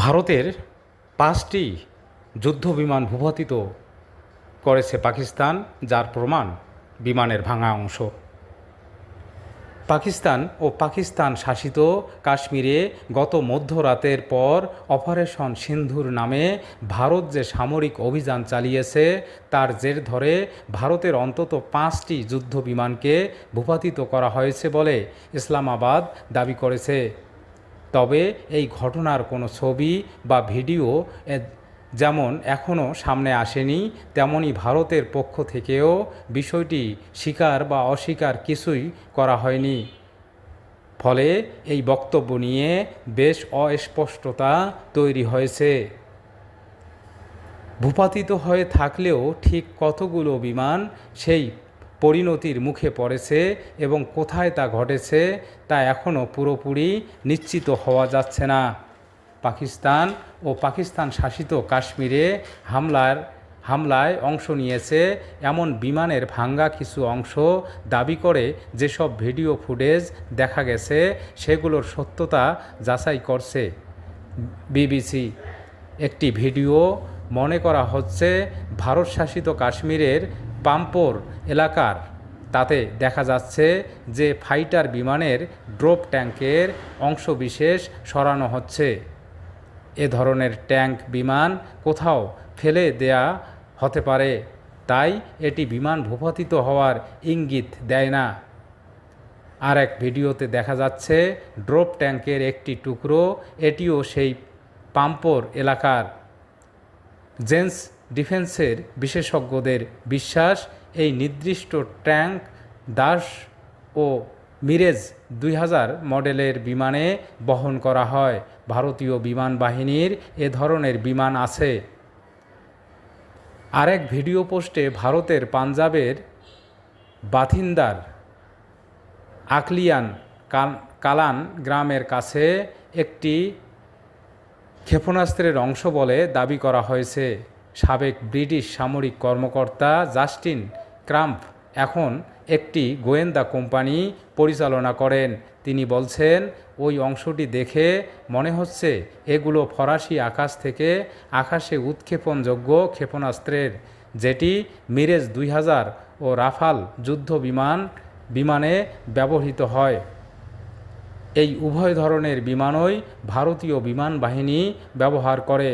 ভারতের পাঁচটি যুদ্ধ বিমান ভূপাতিত করেছে পাকিস্তান, যার প্রমাণ বিমানের ভাঙা অংশ। পাকিস্তান ও পাকিস্তান শাসিত কাশ্মীরে গত মধ্যরাতের পর অপারেশন সিন্ধুর নামে ভারত যে সামরিক অভিযান চালিয়েছে, তার জের ধরে ভারতের অন্তত পাঁচটি যুদ্ধ বিমানকে ভূপাতিত করা হয়েছে বলে ইসলামাবাদ দাবি করেছে। তবে এই ঘটনার কোনো ছবি বা ভিডিও যেমন এখনও সামনে আসেনি, তেমনি ভারতের পক্ষ থেকেও বিষয়টি স্বীকার বা অস্বীকার কিছুই করা হয়নি। ফলে এই বক্তব্য নিয়ে বেশ অস্পষ্টতা তৈরি হয়েছে। ভূপাতিত হয়ে থাকলেও ঠিক কতগুলো বিমান সেই পরিণতির মুখে পড়েছে এবং কোথায় তা ঘটেছে তা এখনও পুরোপুরি নিশ্চিত হওয়া যাচ্ছে না। পাকিস্তান ও পাকিস্তান শাসিত কাশ্মীরে হামলার, হামলায় অংশ নিয়েছে এমন বিমানের ভাঙ্গা কিছু অংশ দাবি করে যেসব ভিডিও ফুটেজ দেখা গেছে সেগুলোর সত্যতা যাচাই করছে বিবিসি। একটি ভিডিও মনে করা হচ্ছে ভারত শাসিত কাশ্মীরের পাম্পোর এলাকার। তাতে দেখা যাচ্ছে যে ফাইটার বিমানের ড্রোপ ট্যাঙ্কের অংশবিশেষ সরানো হচ্ছে। এ ধরনের ট্যাঙ্ক বিমান কোথাও ফেলে দেয়া হতে পারে, তাই এটি বিমান ভূপাতিত হওয়ার ইঙ্গিত দেয় না। আর এক ভিডিওতে দেখা যাচ্ছে, ড্রোপ ট্যাঙ্কের একটি টুকরো, এটিও সেই পাম্পোর এলাকার। জেন্স ডিফেন্সের বিশেষজ্ঞদের বিশ্বাস, এই নির্দিষ্ট ট্যাঙ্ক দাস ও মিরেজ দুই হাজার মডেলের বিমানে বহন করা হয়। ভারতীয় বিমান বাহিনীর এ ধরনের বিমান আছে। আরেক ভিডিও পোস্টে ভারতের পাঞ্জাবের বাথিন্দার আকলিয়ান কাল- কালান গ্রামের কাছে একটি ক্ষেপণাস্ত্রের অংশ বলে দাবি করা হয়েছে। সাবেক ব্রিটিশ সামরিক কর্মকর্তা জাস্টিন ক্রাম্প এখন একটি গোয়েন্দা কোম্পানি পরিচালনা করেন। তিনি বলছেন, ওই অংশটি দেখে মনে হচ্ছে এগুলো ফরাসি আকাশ থেকে আকাশে উৎক্ষেপণযোগ্য ক্ষেপণাস্ত্রের, যেটি মিরেজ দুই হাজার ও রাফাল যুদ্ধ বিমান, বিমানে ব্যবহৃত হয়। এই উভয় ধরনের বিমানই ভারতীয় বিমান বাহিনী ব্যবহার করে।